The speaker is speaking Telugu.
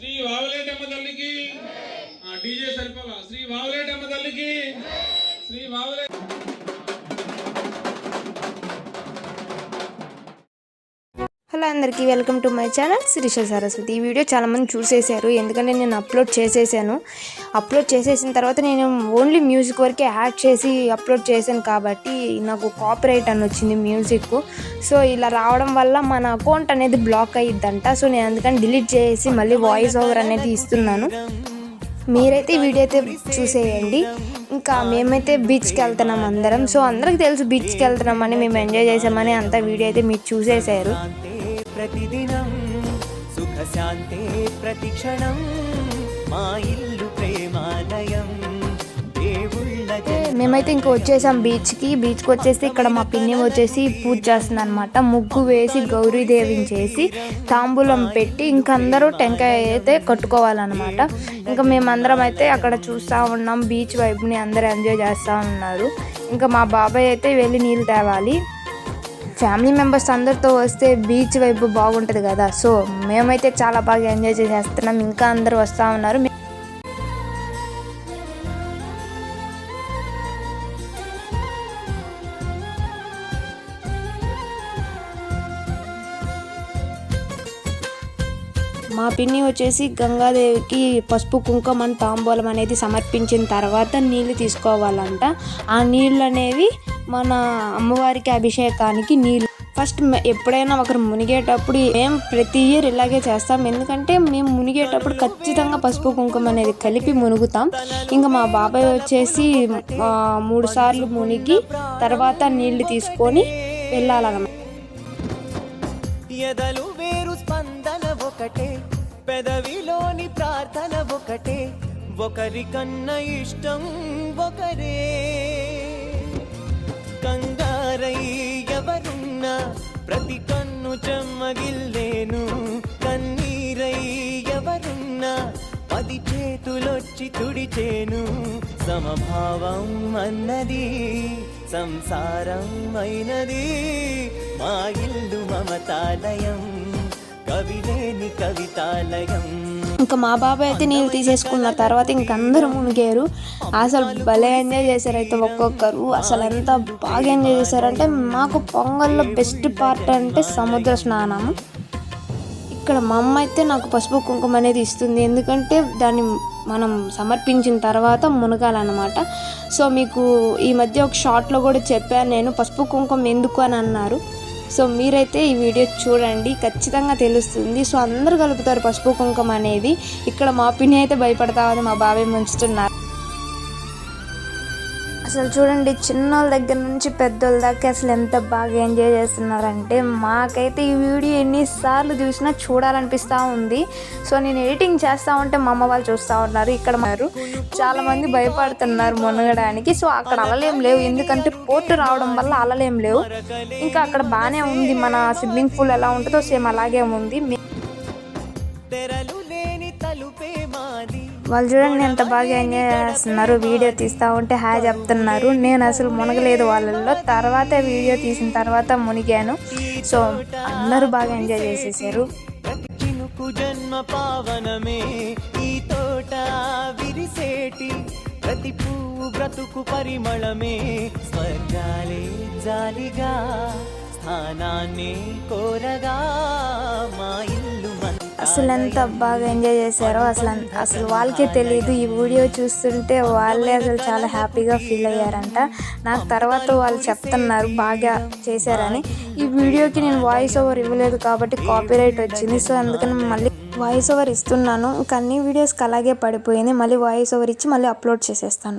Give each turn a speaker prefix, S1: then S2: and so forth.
S1: శ్రీ వావలేటమ్మ తల్లికి. డీజే సరిపోలా. శ్రీ వావలేటమ్మ తల్లికి. శ్రీ వావలే
S2: అందరికీ welcome to my channel Sirisha Saraswati. ఈ వీడియో చాలామంది చూసేశారు. ఎందుకంటే నేను అప్లోడ్ చేసేసాను. అప్లోడ్ చేసేసిన తర్వాత నేను ఓన్లీ మ్యూజిక్ వరకే యాడ్ చేసి అప్లోడ్ చేశాను కాబట్టి నాకు కాపీరైట్ అని వచ్చింది మ్యూజిక్. సో ఇలా రావడం వల్ల మన అకౌంట్ అనేది బ్లాక్ అయ్యిద్దంట సో నేను అందుకని డిలీట్ చేసి మళ్ళీ వాయిస్ ఓవర్ అనేది ఇస్తున్నాను. మీరైతే ఈ వీడియో అయితే చూసేయండి. ఇంకా మేమైతే బీచ్కి వెళ్తున్నాం అందరం. సో అందరికి తెలుసు బీచ్కి వెళ్తున్నామని మేము ఎంజాయ్ చేసామని అంత వీడియో అయితే మీరు
S3: చూసేసారు ప్రతిదినం సుఖ శాంతే ప్రతిక్షణం మా ఇల్లు ప్రేమాలయం.
S2: మేమైతే ఇంక వచ్చేసాం బీచ్కి. బీచ్కి వచ్చేసి ఇక్కడ మా పిన్ని వచ్చేసి పూజ చేస్తుంది అనమాట ముగ్గు వేసి గౌరీదేవిని చేసి తాంబూలం పెట్టి ఇంక అందరూ టెంకాయ అయితే కట్టుకోవాలన్నమాట. ఇంకా మేమందరం అయితే అక్కడ చూస్తూ ఉన్నాం. బీచ్ వైపుని అందరూ ఎంజాయ్ చేస్తూ ఉన్నారు. ఇంకా మా బాబాయ్ అయితే వెళ్ళి నీళ్ళు తేవాలి. ఫ్యామిలీ మెంబర్స్ అందరితో వస్తే బీచ్ వైపు బాగుంటుంది కదా. సో మేమైతే చాలా బాగా ఎంజాయ్ చేస్తున్నాం ఇంకా అందరూ వస్తూ ఉన్నారు. మా పిన్ని వచ్చేసి గంగాదేవికి పసుపు కుంకుమ తాంబూలం అనేది సమర్పించిన తర్వాత నీళ్ళు తీసుకోవాలంట. ఆ నీళ్ళు అనేవి మన అమ్మవారికి అభిషేకానికి నీళ్ళు. ఫస్ట్ ఎప్పుడైనా ఒకరు మునిగేటప్పుడు మేము ప్రతి ఇయర్ ఇలాగే చేస్తాం. ఎందుకంటే మేము మునిగేటప్పుడు ఖచ్చితంగా పసుపు కుంకుమ అనేది కలిపి మునుగుతాం. ఇంకా మా బాబాయ్ వచ్చేసి మూడు సార్లు మునిగి తర్వాత నీళ్ళు తీసుకొని వెళ్ళాలన్నమాట.
S3: ఎదలు వేరు స్పందన ఒకటే పెదవిలోని ప్రార్థన ఒకటే. ఒకరికన్నా ఇష్టం ఒకరే. కంగారై ఎవరున్నా ప్రతి కన్ను చెమ్మగిల్లేను కన్నీరై ఎవరున్నా పది చేతులొచ్చి తుడిచేను. సమభావం అన్నది సంసారం అయినది మా ఇల్లు మమతాలయం.
S2: ఇంకా మా బాబాయ్ అయితే నీళ్ళు తీసేసుకున్న తర్వాత ఇంక అందరూ మునిగారు. అసలు భలే ఎంజాయ్ చేశారు అయితే ఒక్కొక్కరు. అసలు ఎంత బాగా ఎంజాయ్ చేశారంటే మాకు పొంగల్లో బెస్ట్ పార్ట్ అంటే సముద్ర స్నానం. ఇక్కడ మా అమ్మ అయితే నాకు పసుపు కుంకుమ అనేది ఇస్తుంది. ఎందుకంటే దాన్ని మనం సమర్పించిన తర్వాత మునగాలన్నమాట. సో మీకు ఈ మధ్య ఒక షార్ట్లో కూడా చెప్పాను నేను. పసుపు కుంకుమ ఎందుకు అని అన్నారు. సో మీరైతే ఈ వీడియో చూడండి ఖచ్చితంగా తెలుస్తుంది. సో అందరూ కలుపుతారు పసుపు కుంకుమ అనేది. ఇక్కడ మా పిన్ని అయితే భయపడతా ఉంది మా బాబాయ్ ముంచుతున్నారు. అసలు చూడండి చిన్నోళ్ళ దగ్గర నుంచి పెద్దోళ్ళ దాకా అసలు ఎంత బాగా ఎంజాయ్ చేస్తున్నారంటే మాకైతే ఈ వీడియో ఎన్నిసార్లు చూసినా చూడాలనిపిస్తూ ఉంది. సో నేను ఎడిటింగ్ చేస్తూ ఉంటే మా అమ్మ వాళ్ళు చూస్తూ ఉన్నారు. ఇక్కడ మారు చాలా మంది భయపడుతున్నారు మునగడానికి. సో అక్కడ అలలేం లేవు. ఎందుకంటే పోర్టు రావడం వల్ల అలలేం లేవు. ఇంకా అక్కడ బాగానే ఉంది. మన స్విమ్మింగ్ పూల్ ఎలా ఉంటుందో సేమ్ అలాగే ఉంది. మీ-
S3: తెరలు
S2: వాళ్ళు చూడండి ఎంత బాగా ఎంజాయ్ చేస్తున్నారు వీడియో తీస్తూ ఉంటే హాయ్ చెప్తున్నారు. నేను అసలు మునగలేదు వాళ్ళల్లో. తర్వాత వీడియో తీసిన తర్వాత మునిగాను. సో అందరూ బాగా ఎంజాయ్ చేసేసారు.
S3: జన్మ పావనమే ఈ తోట విరిసేటి ప్రతి పువ్వు బ్రతుకు పరిమళమే. స్వర్గాలే జాలిగా స్థానాన్ని కోరగా మా ఇల్లు
S2: అసలు ఎంత బాగా ఎంజాయ్ చేశారో అసలు అసలు వాళ్ళకే తెలియదు ఈ వీడియో చూస్తుంటే వాళ్ళే అసలు చాలా హ్యాపీగా ఫీల్ అయ్యారంట. నాకు తర్వాత వాళ్ళు చెప్తున్నారు బాగా చేశారని. ఈ వీడియోకి నేను వాయిస్ ఓవర్ ఇవ్వలేదు కాబట్టి కాపీరైట్ వచ్చింది. సో అందుకని మళ్ళీ వాయిస్ ఓవర్ ఇస్తున్నాను. ఇంకా అన్ని వీడియోస్కి అలాగే పడిపోయింది. మళ్ళీ వాయిస్ ఓవర్ ఇచ్చి మళ్ళీ అప్లోడ్ చేసేస్తాను.